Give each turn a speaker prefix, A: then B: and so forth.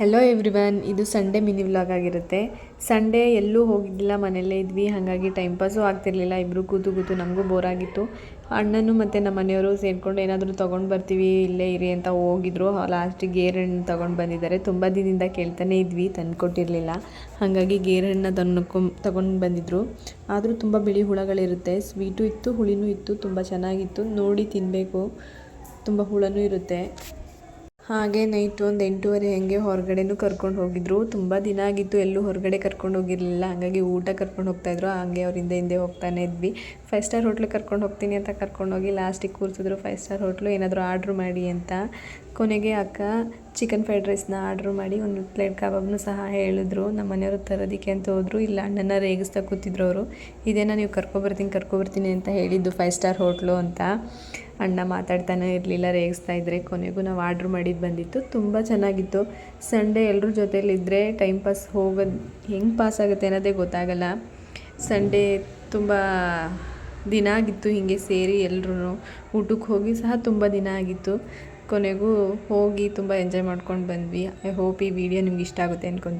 A: Hello everyone ಇದು Sunday mini vlog ಆಗಿರುತ್ತೆ. Sunday ಎಲ್ಲೂ ಹೋಗಿದ್ದಿಲ್ಲ, ಮನೆಯಲ್ಲೇ ಇದ್ವಿ. ಹಾಗಾಗಿ ಟೈಮ್ ಪಾಸು ಆಗ್ತಿರ್ಲಿಲ್ಲ. ಇಬ್ಬರು ಕೂತು ಕೂತು ನಮಗೂ ಬೋರ್ ಆಗಿತ್ತು. ಅಣ್ಣನು ಮತ್ತು ನಮ್ಮ ಮನೆಯವರು ಸೇರಿಕೊಂಡು ಏನಾದರೂ ತೊಗೊಂಡು ಬರ್ತೀವಿ, ಇಲ್ಲೇ ಇರಿ ಅಂತ ಹೋಗಿದ್ರು. ಲಾಸ್ಟಿಗೆ ಗೇರಣ್ಣು ತೊಗೊಂಡು ಬಂದಿದ್ದಾರೆ. ತುಂಬ ದಿನದಿಂದ ಕೇಳ್ತಾನೆ ಇದ್ವಿ, ತಂದು ಕೊಟ್ಟಿರಲಿಲ್ಲ. ಹಾಗಾಗಿ ಗೇರಣ್ಣ ತಂದುಕೊ ತೊಗೊಂಡು ಬಂದಿದ್ರು. ಆದರೂ ತುಂಬ ಬಿಳಿ ಹುಳಗಳಿರುತ್ತೆ. ಸ್ವೀಟು ಇತ್ತು, ಹುಳಿನೂ ಇತ್ತು, ತುಂಬ ಚೆನ್ನಾಗಿತ್ತು. ನೋಡಿ ತಿನ್ನಬೇಕು ತುಂಬ ಹುಳನೂ ಇರುತ್ತೆ. ಹಾಗೆ ನೈಟ್ ಒಂದು ಎಂಟೂವರೆ ಹಾಗೆ ಹೊರಗಡೆನೂ ಕರ್ಕೊಂಡು ಹೋಗಿದ್ರು. ತುಂಬ ದಿನ ಆಗಿತ್ತು ಎಲ್ಲೂ ಹೊರಗಡೆ ಕರ್ಕೊಂಡು ಹೋಗಿರಲಿಲ್ಲ. ಹಾಗಾಗಿ ಊಟ ಕರ್ಕೊಂಡು ಹೋಗ್ತಾಯಿದ್ರು ಹಾಗೆ ಅವ್ರ ಹಿಂದೆ ಹಿಂದೆ ಹೋಗ್ತಾನೆ ಇದ್ವಿ. ಫೈವ್ ಸ್ಟಾರ್ ಹೋಟ್ಲಿಗೆ ಕರ್ಕೊಂಡು ಹೋಗ್ತೀನಿ ಅಂತ ಕರ್ಕೊಂಡೋಗಿ ಲಾಸ್ಟಿಗೆ ಕೂರಿಸಿದ್ರು. ಫೈವ್ ಸ್ಟಾರ್ ಹೋಟ್ಲು ಏನಾದರೂ ಆರ್ಡ್ರ್ ಮಾಡಿ ಅಂತ ಕೊನೆಗೆ ಅಕ್ಕ ಚಿಕನ್ ಫ್ರೈಡ್ ರೈಸ್ನ ಆರ್ಡ್ರ್ ಮಾಡಿ ಒಂದು ಪ್ಲೇಟ್ ಕಬಾಬ್ನು ಸಹ ಹೇಳಿದ್ರು. ನಮ್ಮ ಮನೆಯವರು ತರೋದಕ್ಕೆ ಅಂತ ಹೋದ್ರು. ಇಲ್ಲ ಅಣ್ಣನ ರೇಗಿಸ್ತಾ ಕೂತಿದ್ರು ಅವರು. ಇದೇನ ನೀವು ಕರ್ಕೊಬರ್ತೀನಿ ಕರ್ಕೊಬರ್ತೀನಿ ಅಂತ ಹೇಳಿದ್ದು ಫೈವ್ ಸ್ಟಾರ್ ಹೋಟ್ಲು ಅಂತ. ಅಣ್ಣ ಮಾತಾಡ್ತಾನೆ ಇರಲಿಲ್ಲ, ರೇಗಿಸ್ತಾ ಇದ್ದರೆ ಕೊನೆಗೂ ನಾವು ಆರ್ಡ್ರ್ ಮಾಡಿದ್ದು ಬಂದಿತ್ತು. ತುಂಬ ಚೆನ್ನಾಗಿತ್ತು. ಸಂಡೇ ಎಲ್ಲರ ಜೊತೆಯಲ್ಲಿದ್ದರೆ ಟೈಮ್ ಪಾಸ್ ಹೋಗೋದು ಹೆಂಗೆ ಪಾಸ್ ಆಗುತ್ತೆ ಅನ್ನೋದೇ ಗೊತ್ತಾಗಲ್ಲ. ಸಂಡೇ ತುಂಬ ದಿನ ಆಗಿತ್ತು ಹೀಗೆ ಸೇರಿ ಎಲ್ಲರೂ ಊಟಕ್ಕೆ ಹೋಗಿ ಸಹ ತುಂಬ ದಿನ ಆಗಿತ್ತು. ಕೊನೆಗೂ ಹೋಗಿ ತುಂಬ ಎಂಜಾಯ್ ಮಾಡ್ಕೊಂಡು ಬಂದ್ವಿ. ಐ ಹೋಪ್ ಈ ವಿಡಿಯೋ ನಿಮ್ಗೆ ಇಷ್ಟ ಆಗುತ್ತೆ ಅನ್ಕೊತೀನಿ